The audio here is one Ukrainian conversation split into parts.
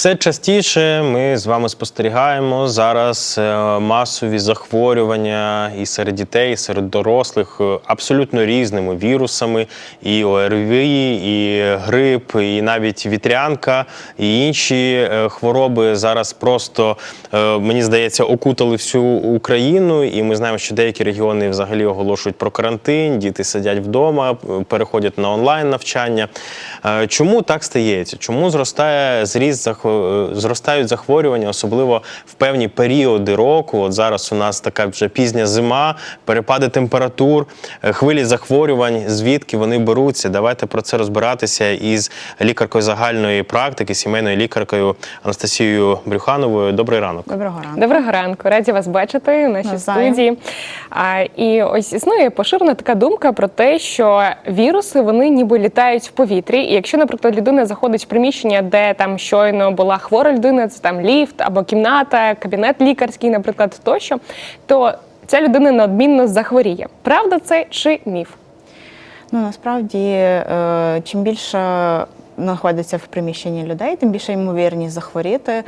Все частіше ми з вами спостерігаємо зараз е, масові захворювання і серед дітей, і серед дорослих е, абсолютно різними вірусами, і ОРВІ, і грип, і навіть вітрянка, і інші е, хвороби зараз просто мені здається окутали всю Україну. І ми знаємо, що деякі регіони взагалі оголошують про карантин, діти сидять вдома, переходять на онлайн навчання. Чому так стається? Чому зростає зріст захво- е, зростають захворювання, особливо в певні періоди року? От зараз у нас така вже пізня зима, перепади температур, е, хвилі захворювань. Звідки вони беруться? Давайте про це розбиратися із лікаркою загальної практики, сімейною лікаркою Анастасією Брюхановою. Добрий ранок. Доброго ранку. Доброго ранку, раді вас бачити в нашій Навзаєм. студії. А, і ось існує поширена така думка про те, що віруси вони ніби літають в повітрі. І якщо, наприклад, людина заходить в приміщення, де там щойно була хвора людина, це там ліфт або кімната, кабінет лікарський, наприклад, тощо, то ця людина неодмінно захворіє. Правда це чи міф? Ну насправді, е, чим більше знаходиться в приміщенні людей, тим більше ймовірність захворіти.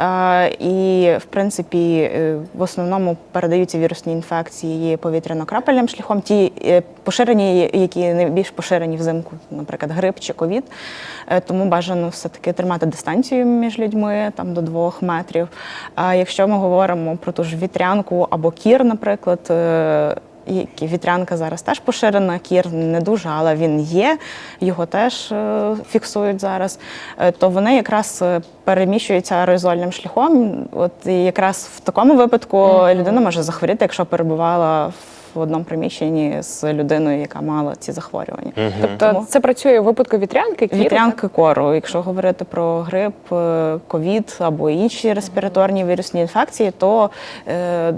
Е, І в принципі, е, в основному передаються вірусні інфекції повітряно-крапельним шляхом. Ті е, поширені, які найбільш поширені взимку, наприклад, грип чи ковід. Е, Тому бажано все-таки тримати дистанцію між людьми там до двох метрів. А якщо ми говоримо про ту ж вітрянку або кір, наприклад. Які вітрянка зараз теж поширена, кір не дуже, але він є, його теж е, фіксують зараз. Е, То вони якраз е, переміщуються аерозольним шляхом. От і якраз в такому випадку людина може захворіти, якщо перебувала в одному приміщенні з людиною, яка мала ці захворювання. Тобто Тому- це працює у випадку вітрянки, кіру, так? Вітрянки кору, якщо говорити про грип, ковід або інші респіраторні вірусні інфекції, то е,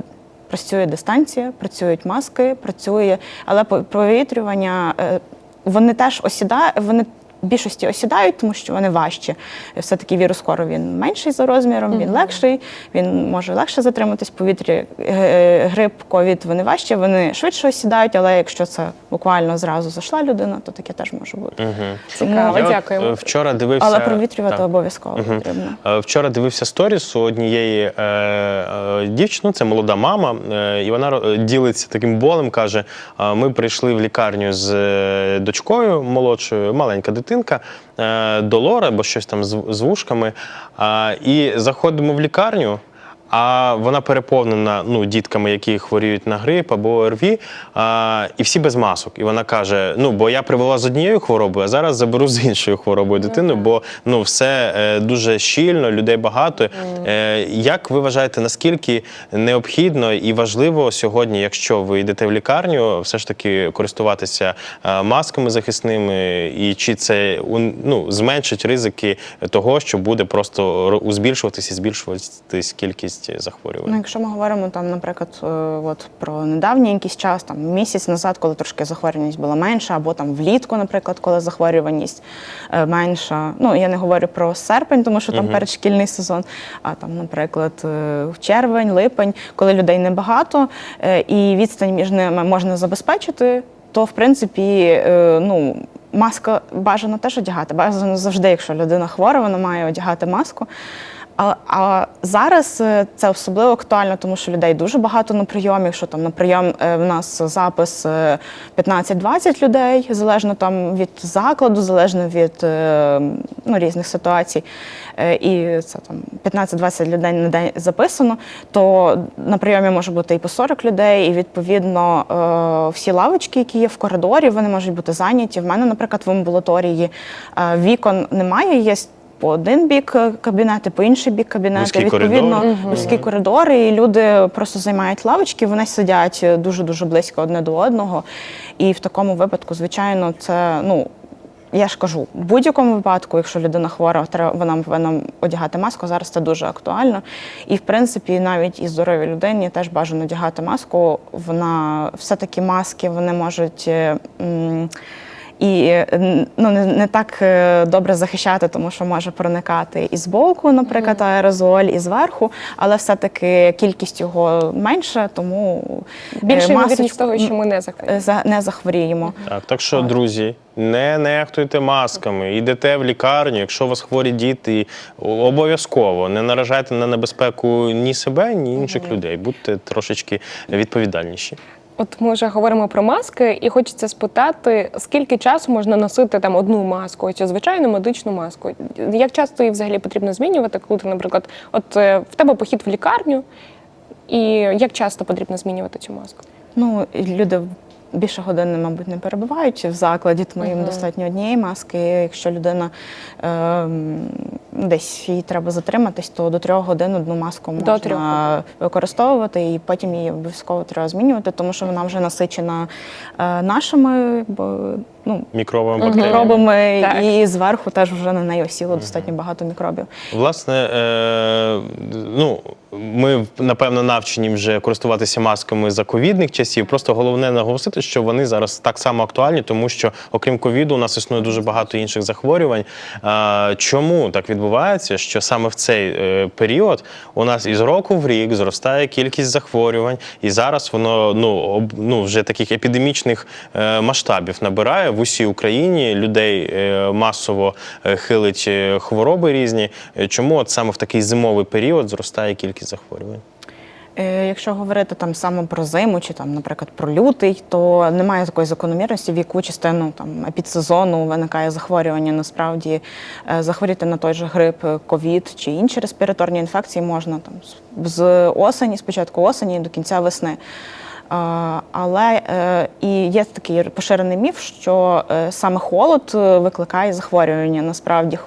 працює дистанція, працюють маски, працює, але по- провітрювання е, вони теж осідають, вони. Більшості осідають, тому що вони важчі. Все-таки вірус кору він менший за розміром, він легший, він може легше затриматись в повітрі. Е, Грип, ковід вони важчі, вони швидше осідають, але якщо це буквально зразу зайшла людина, то таке теж може бути. Цікаво, Я е, вчора дивився Але провітрювати Так. обов'язково потрібно. Е, Вчора дивився сторіс у однієї е, е, дівчини, це молода мама, е, і вона ділиться таким болем. каже: е, ми прийшли в лікарню з дочкою молодшою, маленька дитинка, е, долора або щось там з, вушками. і заходимо в лікарню. А вона переповнена ну, дітками, які хворіють на грип або ОРВІ, а, і всі без масок. І вона каже: ну, бо я привела з однією хворобою, а зараз заберу з іншою хворобою дитину, бо ну, все е, дуже щільно, людей багато. Е, як ви вважаєте, наскільки необхідно і важливо сьогодні, якщо ви йдете в лікарню, все ж таки користуватися е, масками захисними, і чи це ну, зменшить ризики того, що буде просто ро- збільшуватися і збільшуватись кількість захворювань? Ну, якщо ми говоримо там, наприклад, е, от про недавній якийсь час, там місяць назад, коли трошки захворюваність була менша, або там влітку, наприклад, коли захворюваність е, менша. Ну я не говорю про серпень, тому що там передшкільний сезон. А там, наприклад, е, в червень, липень, коли людей небагато е, і відстань між ними можна забезпечити, то в принципі, е, ну. Маска бажано теж одягати. Бажано завжди, якщо людина хвора, вона має одягати маску. А, а зараз е, це особливо актуально, тому що людей дуже багато на прийомі. Якщо там на прийом е, в нас запис е, 15-20 людей, залежно там від закладу, залежно від е, ну, різних ситуацій. Е, І це там 15-20 людей на день записано, то на прийомі може бути і по 40 людей, і відповідно е, всі лавочки, які є в коридорі, вони можуть бути зайняті. В мене, наприклад, в амбулаторії е, вікон немає. Є по один бік кабінети, по інший бік кабінети. Вузькі Відповідно, коридори. вузькі коридори, і люди просто займають лавочки, вони сидять дуже дуже близько одне до одного. І в такому випадку, звичайно, це ну. Я ж кажу, в будь-якому випадку, якщо людина хвора, треба вона повинна одягати маску. Зараз це дуже актуально. І в принципі, навіть і здоровій людині теж бажано одягати маску. Вона все-таки маски вони можуть. е, м, і е, ну, не, не так е, добре захищати, тому що може проникати і збоку, наприклад, аерозоль, і зверху, але все-таки кількість його менша, тому е, Більше масочку- ймовірність того, що ми не захворіємо. не захворіємо. Так, так що, друзі, не нехтуйте масками, йдете в лікарню, якщо у вас хворі діти, обов'язково не наражайте на небезпеку ні себе, ні інших людей. Будьте трошечки відповідальніші. От ми вже говоримо про маски, і хочеться спитати, скільки часу можна носити там одну маску, цю звичайну медичну маску. Як часто її взагалі потрібно змінювати, коли ти, наприклад, от е, в тебе похід в лікарню, і як часто потрібно змінювати цю маску? Ну, люди більше години, мабуть, не перебувають в закладі, тому їм достатньо однієї маски. Якщо людина ем, десь її треба затриматись, то до трьох годин одну маску До трьох використовувати, і потім її обов'язково треба змінювати, тому що вона вже насичена е, нашими ну, Мікробами, бактеріями. мікробами, Так. і зверху теж вже на неї осіло достатньо багато мікробів. Власне, е, ну, ми напевно навчені вже користуватися масками за ковідних часів. Просто головне наголосити, що вони зараз так само актуальні, тому що окрім ковіду, у нас існує дуже багато інших захворювань. Е, чому так відбувається? Що саме в цей е, період у нас із року в рік зростає кількість захворювань, і зараз воно ну, об, ну вже таких епідемічних е, масштабів набирає в усій Україні. Людей е, масово е, хилить е, хвороби різні. Чому от саме в такий зимовий період зростає кількість захворювань? Якщо говорити там саме про зиму чи там, наприклад, про лютий, то немає такої закономірності, в яку частину там підсезону виникає захворювання. Насправді захворіти на той же грип, ковід чи інші респіраторні інфекції можна там з- осені, з початку осені до кінця весни. Але е, і є такий поширений міф, що е, саме холод е, викликає захворювання. Насправді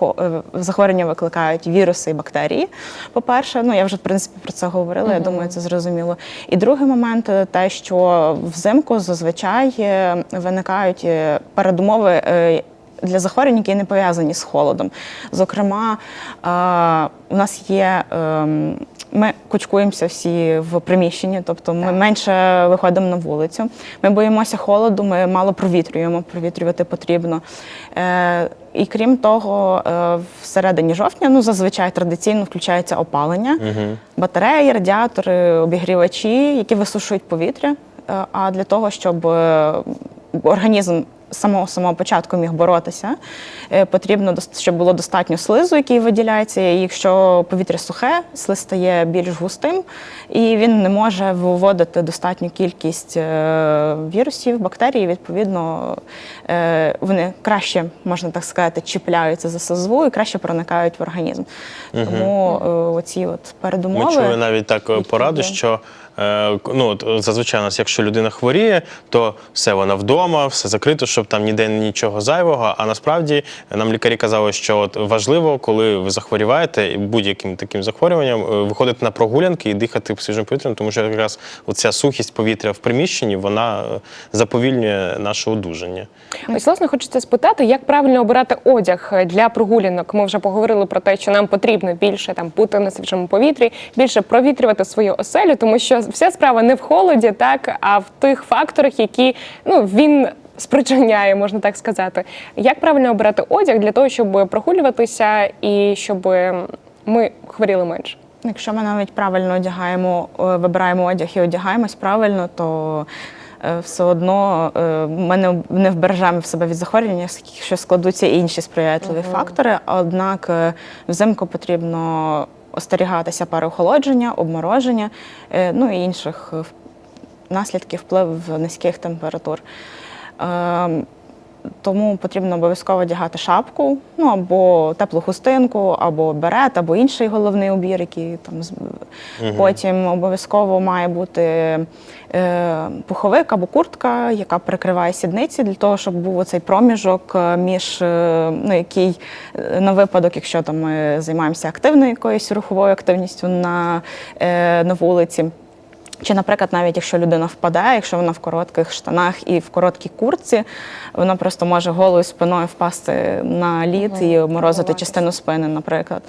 захворювання викликають віруси і бактерії. По-перше, ну я вже в принципі про це говорила. Я думаю, це зрозуміло. І другий момент те, що взимку зазвичай виникають передумови. Для захворювань, які не пов'язані з холодом. Зокрема, у нас є. Ми кучкуємося всі в приміщенні, тобто ми менше виходимо на вулицю. Ми боїмося холоду, ми мало провітрюємо, провітрювати потрібно. Е, і крім того, е, всередині жовтня ну, зазвичай традиційно включається опалення, батареї, радіатори, обігрівачі, які висушують повітря. Е, А для того, щоб е, організм самого самого початку міг боротися, е, потрібно щоб було достатньо слизу, який виділяється. І якщо повітря сухе, слиз стає більш густим, і він не може виводити достатню кількість е, вірусів, бактерій. Відповідно, е, вони краще, можна так сказати, чіпляються за созву і краще проникають в організм. Тому оці от передумови. Ми чули навіть так пораду, що ну, от, зазвичай у нас, якщо людина хворіє, то все вона вдома, все закрито, щоб там ніде нічого зайвого. А насправді нам лікарі казали, що от важливо, коли ви захворіваєте будь-яким таким захворюванням, е, виходити на прогулянки і дихати свіжим повітрям, тому що якраз оця сухість повітря в приміщенні вона е, заповільнює наше одужання. Ось, власне, хочеться спитати, як правильно обирати одяг для прогулянок. Ми вже поговорили про те, що нам потрібно більше там бути на свіжому повітрі, більше провітрювати свою оселю, тому що вся справа не в холоді, так а в тих факторах, які ну він. Спричиняє, можна так сказати. Як правильно обирати одяг для того, щоб прогулюватися і щоб ми хворіли менше? Якщо ми навіть правильно одягаємо, е, вибираємо одяг і одягаємось правильно, то е, все одно е, ми не, вбережемо в себе від захворювання, якщо складуться інші сприятливі фактори. Однак взимку потрібно остерігатися переохолодження, обмороження, е, ну і інших е, наслідків впливу низьких температур. Тому потрібно обов'язково одягати шапку, ну або теплу хустинку, або берет, або інший головний убір, який там з- потім обов'язково має бути е, пуховик або куртка, яка прикриває сідниці, для того, щоб був оцей проміжок е, між е, ну, який е, на випадок, якщо там ми займаємося активною якоюсь руховою активністю на, е, на вулиці. Чи, наприклад, навіть якщо людина впаде, якщо вона в коротких штанах і в короткій куртці, вона просто може голою спиною впасти на лід і обморозити частину спини, наприклад.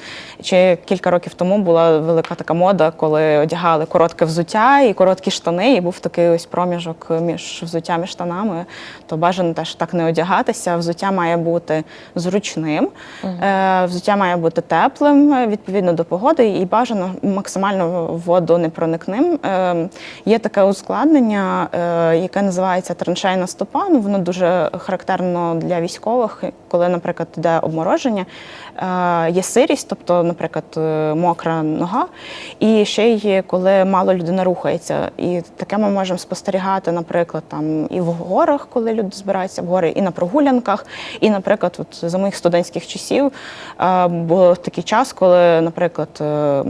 Чи кілька років тому була велика така мода, коли одягали коротке взуття і короткі штани, і був такий ось проміжок між взуттям і штанами. То бажано теж так не одягатися. Взуття має бути зручним, е, взуття має бути теплим е, відповідно до погоди, і бажано максимально водонепроникним. Е, Є таке ускладнення, е, яке називається траншейна стопа. Ну, воно дуже характерно для військових, коли, наприклад, йде обмороження, е, є сирість, тобто, наприклад, е, мокра нога, і ще й коли мало людина рухається. І таке ми можемо спостерігати, наприклад, там і в горах, коли люди збираються в гори, і на прогулянках. І, наприклад, от за моїх студентських часів був такий час, коли, наприклад, е,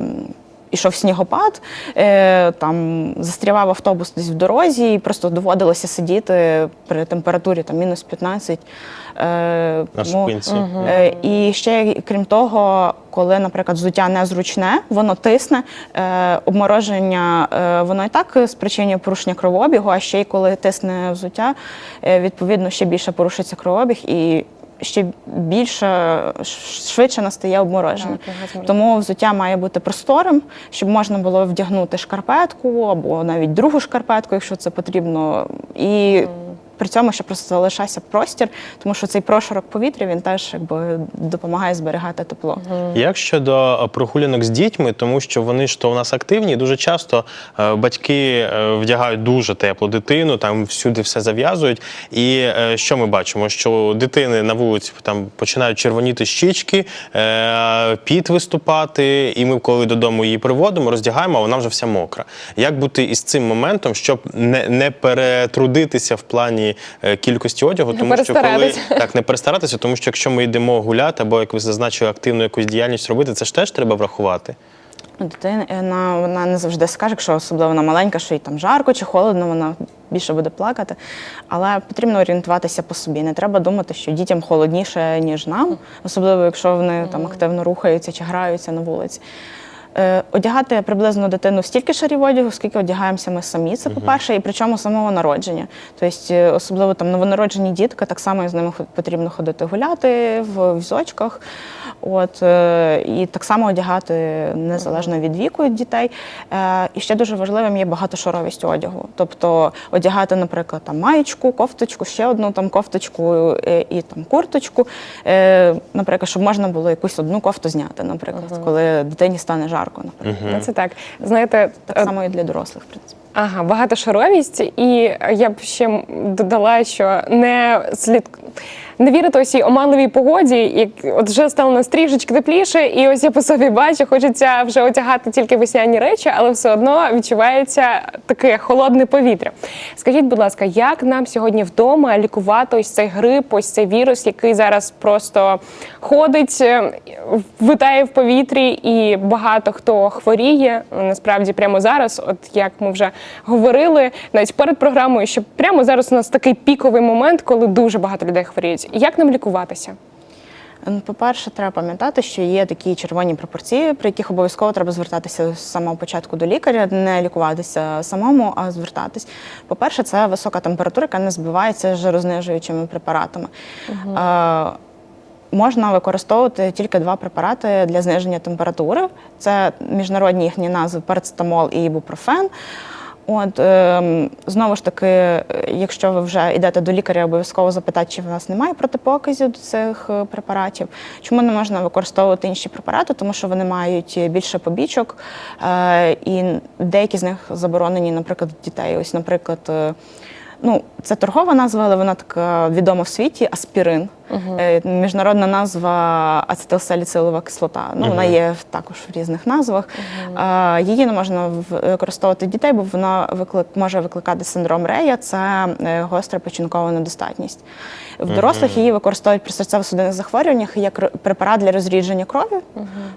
ішов снігопад, е, там застрявав автобус десь в дорозі, і просто доводилося сидіти при температурі там мінус 15. Е, На тому, шпинці. Е, І ще крім того, коли, наприклад, взуття незручне, воно тисне, обмороження, воно і так спричинює порушення кровообігу, а ще й коли тисне взуття, відповідно ще більше порушується кровообіг і ще більше швидше настає обмороження. Так. Тому взуття має бути просторим, щоб можна було вдягнути шкарпетку або навіть другу шкарпетку, якщо це потрібно. І при цьому ще просто залишався простір, тому що цей прошарок повітря він теж якби допомагає зберігати тепло. Як щодо е, прогулянок з дітьми, тому що вони ж то у нас активні, і дуже часто е, батьки е, вдягають дуже теплу дитину, там всюди все зав'язують. І е, що ми бачимо? Що у дитини на вулиці там починають червоніти щічки, е, піт виступати, і ми, коли додому її приводимо, роздягаємо, а вона вже вся мокра. Як бути із цим моментом, щоб не, не перетрудитися в плані е, кількості одягу, Не тому що коли так не перестаратися, тому що якщо ми йдемо гуляти, або як ви зазначили, активну якусь діяльність робити, це ж теж треба врахувати. Ну, Дитина вона, вона не завжди скаже, якщо особливо вона маленька, що їй там жарко чи холодно, вона більше буде плакати. Але потрібно орієнтуватися по собі. Не треба думати, що дітям холодніше, ніж нам, особливо якщо вони там активно рухаються чи граються на вулиці. Е, Одягати приблизно дитину стільки шарів одягу, скільки одягаємося ми самі. Це по-перше, і причому самого народження. Тобто, е, особливо там новонароджені дітки, так само з ними потрібно ходити гуляти в візочках. От, е, і так само одягати незалежно від віку дітей. І ще дуже важливим є багатошаровість одягу. Тобто одягати, наприклад, там маєчку, кофточку, ще одну там кофточку і там курточку. Наприклад, щоб можна було якусь одну кофту зняти, наприклад, коли дитині стане жарко. Наприклад. Ну, Це так. Знаєте, Так е, само і для дорослих, в принципі. Ага, багатошаровість, і я б ще додала, що не слід не вірити ось цій оманливій погоді, як от вже стало на трішечки тепліше, і ось я по собі бачу, хочеться вже одягати тільки весняні речі, але все одно відчувається таке холодне повітря. Скажіть, будь ласка, як нам сьогодні вдома лікувати ось цей грип, ось цей вірус, який зараз просто ходить, е, витає в повітрі, і багато хто хворіє насправді прямо зараз, от як ми вже говорили навіть перед програмою, що прямо зараз у нас такий піковий момент, коли дуже багато людей хворіють. Як нам лікуватися? По-перше, треба пам'ятати, що є такі червоні пропорції, при яких обов'язково треба звертатися з самого початку до лікаря, не лікуватися самому, а звертатись. По-перше, це висока температура, яка не збивається жирознижуючими препаратами. Е, Можна використовувати тільки два препарати для зниження температури. Це міжнародні їхні назви парацетамол і ібупрофен. От ем, знову ж таки, е, якщо ви вже йдете до лікаря, обов'язково запитати, чи в нас немає протипоказів до цих е, препаратів. Чому не можна використовувати інші препарати? Тому що вони мають більше побічок, е, і деякі з них заборонені, наприклад, дітей. Ось, наприклад. е, Ну, це торгова назва, але вона така відома в світі аспірин. Е, Міжнародна назва ацетилсаліцилова кислота. Ну, вона є також в різних назвах. Е, Її не можна використовувати в дітей, бо вона виклик, може викликати синдром Рея, це е, гостра печінкова недостатність. В дорослих її використовують при серцево-судинних захворюваннях як препарат для розрідження крові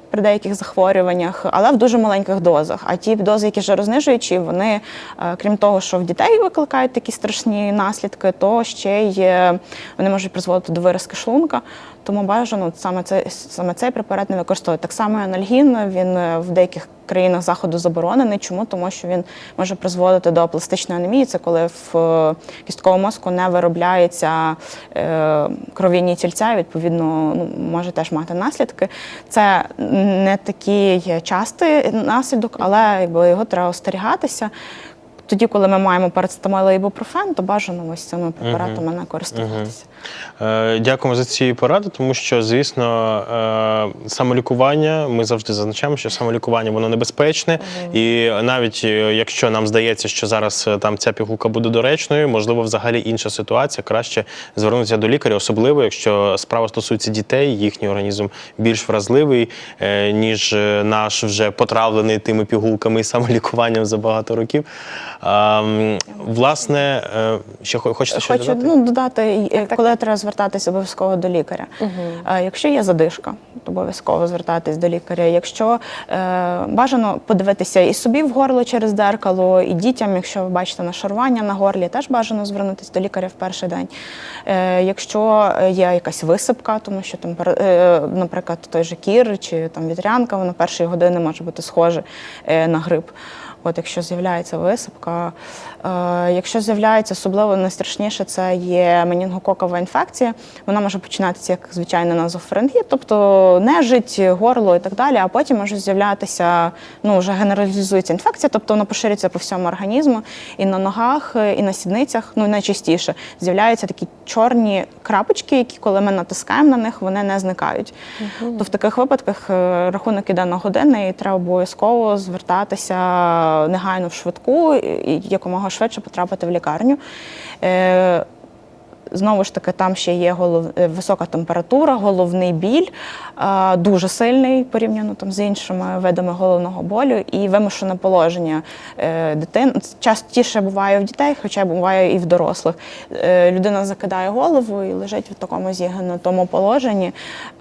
при деяких захворюваннях, але в дуже маленьких дозах. А ті дози, які жирознижуючі, вони, е, крім того, що в дітей викликають такі страшні наслідки, то ще й вони можуть призводити до виразки виразки шлунка, тому бажано саме цей, саме цей препарат не використовувати. Так само і анальгін, він е, в деяких країнах заходу заборонений. Чому? Тому що він може призводити до пластичної анемії. Це коли в е, кістковому мозку не виробляється е, кров'яні тільця, і, відповідно, ну, може теж мати наслідки. Це не такий частий наслідок, але якби, його треба остерігатися. Тоді, коли ми маємо парацетамол і ібупрофен, то бажано ось цими препаратами не користуватися. Е, Дякуємо за ці поради, тому що, звісно, е, самолікування, ми завжди зазначаємо, що самолікування воно небезпечне. І навіть е, якщо нам здається, що зараз там ця пігулка буде доречною, можливо, взагалі інша ситуація, краще звернутися до лікаря, особливо якщо справа стосується дітей, їхній організм більш вразливий, ніж наш вже потравлений тими пігулками і самолікуванням за багато років. Власне, ще хочете щось Хочу додати? ну, додати, і, е, коли треба звертатися обов'язково до лікаря. Е, Якщо є задишка, то обов'язково звертатись до лікаря. Якщо е, бажано подивитися і собі в горло через дзеркало, і дітям, якщо ви бачите нашарування на горлі, теж бажано звернутися до лікаря в перший день. Е, якщо є якась висипка, тому що там, е, наприклад, той же кір чи там вітрянка, воно першої години може бути схоже е, на грип. От якщо з'являється висипка, якщо з'являється особливо найстрашніше, це є менінгококова інфекція. Вона може починатися як звичайна назофарингіт, тобто нежить, горло і так далі. А потім може з'являтися, ну вже генералізується інфекція, тобто вона поширюється по всьому організму, і на ногах, е, і на сідницях. Ну найчастіше з'являються такі чорні крапочки, які, коли ми натискаємо на них, вони не зникають. То в таких випадках е, рахунок іде на години, і треба обов'язково звертатися негайно в швидку і якомога швидше потрапити в лікарню. Е, Знову ж таки, там ще є голов... е, висока температура, головний біль, дуже сильний порівняно там з іншими видами головного болю і вимушене положення е, дитин. Частіше буває в дітей, хоча буває і в дорослих. Е, Людина закидає голову і лежить в такому зігнутому положенні.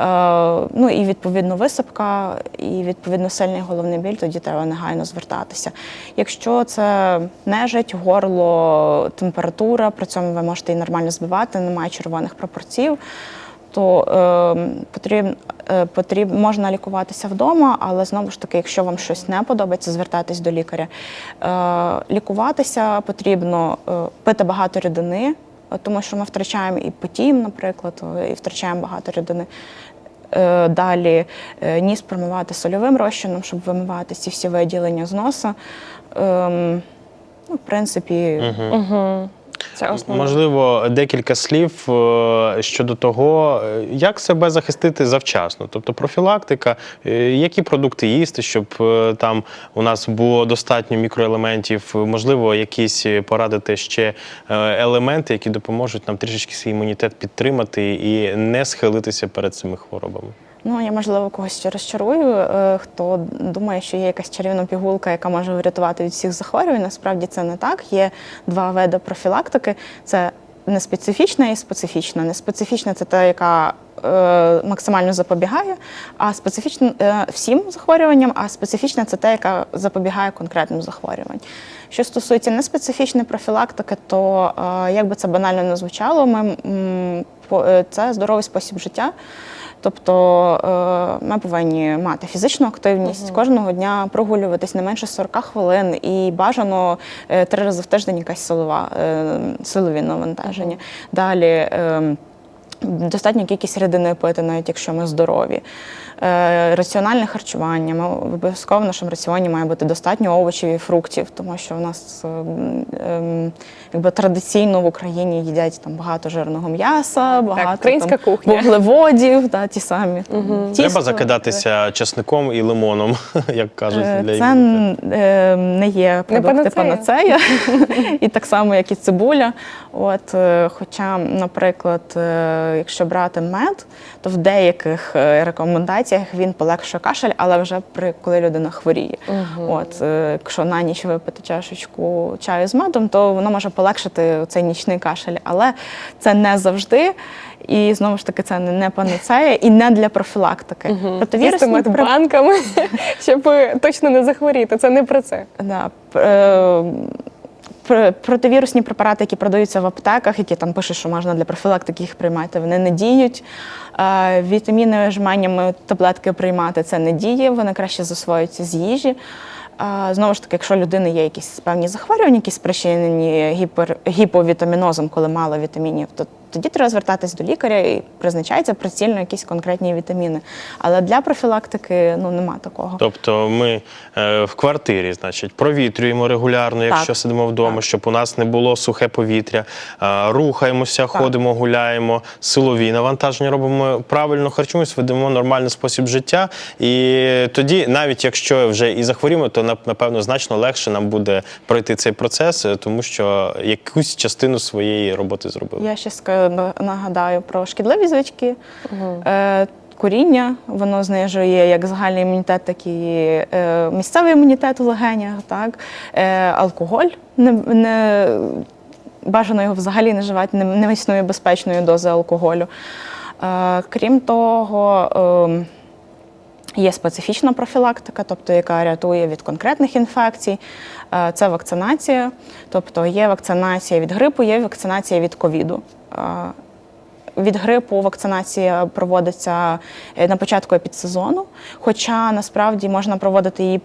Е, Ну і відповідно висипка, і відповідно сильний головний біль, тоді треба негайно звертатися. Якщо це нежить, горло, температура, при цьому ви можете і нормально збивати, немає червоних прапорців, то е, потрібно. Потріб, можна лікуватися вдома, але знову ж таки, якщо вам щось не подобається, звертайтесь до лікаря. Е, лікуватися потрібно е, пити багато рідини, е, тому що ми втрачаємо і потім, наприклад, е, і втрачаємо багато рідини. Е, Далі е, ніс промивати сольовим розчином, щоб вимивати ці всі виділення з носа. Ем, ну, в принципі, Угу. Це основне. Можливо, декілька слів е, щодо того, е, як себе захистити завчасно, тобто профілактика, е, які продукти їсти, щоб там у нас було достатньо мікроелементів, можливо, якісь порадити ще елементи, які допоможуть нам трішечки свій імунітет підтримати і не схилитися перед цими хворобами. Ну, я можливо когось розчарую, е, хто думає, що є якась чарівна пігулка, яка може врятувати від всіх захворювань. Насправді це не так. Є два види профілактики: це неспецифічна і специфічна. Неспецифічна це та, яка е, максимально запобігає, а специфічна е, всім захворюванням, а специфічна це та, яка запобігає конкретним захворюванням. Що стосується неспецифічної профілактики, то як би це банально не звучало, ми, по- це здоровий спосіб життя. Тобто е, ми повинні мати фізичну активність, кожного дня прогулюватись не менше 40 хвилин і бажано е, три рази в тиждень якась силова, е, силові навантаження. Далі достатньо кількість рідини пити, навіть якщо ми здорові. Е, Раціональне харчування. Ми обов'язково в нашому раціоні має бути достатньо овочів і фруктів, тому що в нас е, м, якби традиційно в Україні їдять там багато жирного м'яса, багато українська там, кухня. вуглеводів, да, ті самі. Треба Тісто. закидатися чесником і лимоном, як кажуть, Е, для Це е, не є продукти панацея. панацея, і так само, як і цибуля. От, хоча, наприклад, якщо брати мед, то в деяких е, рекомендаціях він полегшує кашель, але вже при коли людина хворіє. От, е, якщо на ніч випити чашечку чаю з медом, то воно може полегшити цей нічний кашель, але це не завжди. І знову ж таки, це не панацея і не для профілактики. Їсти Противірусні мед преп- банками, щоб точно не захворіти. Це не про це. Да, е, противірусні препарати, які продаються в аптеках, які там пишуть, що можна для профілактики їх приймати, вони не діють. Е, Вітаміни жменями таблетки приймати це не діє, вони краще засвоюються з їжі. Е, Знову ж таки, якщо людини є якісь певні захворювання, які спричинені гіпер, гіповітамінозом, коли мало вітамінів, то тоді треба звертатись до лікаря і призначається прицільно якісь конкретні вітаміни. Але для профілактики ну нема такого. Тобто ми е, в квартирі, значить, провітрюємо регулярно, якщо Так. сидимо вдома, Так. щоб у нас не було сухе повітря, е, рухаємося, ходимо, гуляємо, силові навантаження робимо правильно, харчуємося, ведемо нормальний спосіб життя. І тоді, навіть якщо вже і захворіємо, то напевно значно легше нам буде пройти цей процес, е, тому що якусь частину своєї роботи зробили. Я ще ска- нагадаю про шкідливі звички. Е, Куріння воно знижує як загальний імунітет, так і е, місцевий імунітет у легенях. Так? Е, алкоголь не, не бажано його взагалі не вживати, не, не існує безпечної дози алкоголю. Е, крім того, ем, Є специфічна профілактика, тобто яка рятує від конкретних інфекцій. Це вакцинація, тобто є вакцинація від грипу, є вакцинація від ковіду. Е, Від грипу вакцинація проводиться е, на початку епідсезону, хоча насправді можна проводити її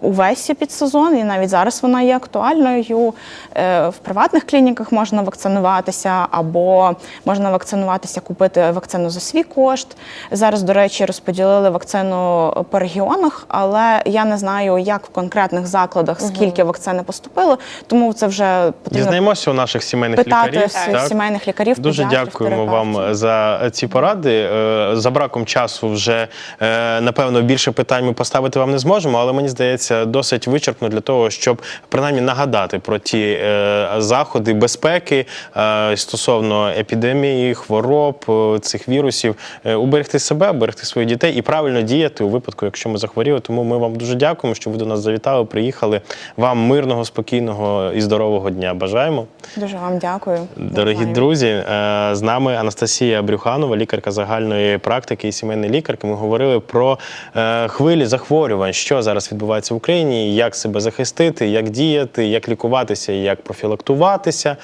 увесь підсезон, і навіть зараз вона є актуальною. Е, В приватних клініках можна вакцинуватися, або можна вакцинуватися, купити вакцину за свій кошт. Зараз, до речі, розподілили вакцину по регіонах, але я не знаю, як в конкретних закладах скільки вакцини поступило, тому це вже потрібно Дізнаємося у наших сімейних питати лікарів. так? сімейних лікарів. Дуже дякуємо вам за ці поради. Е, За браком часу вже е, напевно більше питань ми поставити вам не зможемо, але мені здається, досить вичерпно для того, щоб принаймні нагадати про ті е, заходи безпеки е, стосовно епідемії, хвороб, е, цих вірусів, Е, уберегти себе, уберегти своїх дітей і правильно діяти у випадку, якщо ми захворіли. Тому ми вам дуже дякуємо, що ви до нас завітали, приїхали. Вам мирного, спокійного і здорового дня. Бажаємо. Дуже вам дякую. Дорогі Нормально. друзі, е, з нами Анастасія Брюханова, лікарка загальної практики і сімейна лікарка. Ми говорили про е, хвилі захворювань, що зараз відбувається в Україні, як себе захистити, як діяти, як лікуватися, як профілактуватися.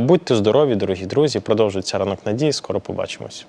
Будьте здорові, дорогі друзі. Продовжується ранок надії. Скоро побачимось.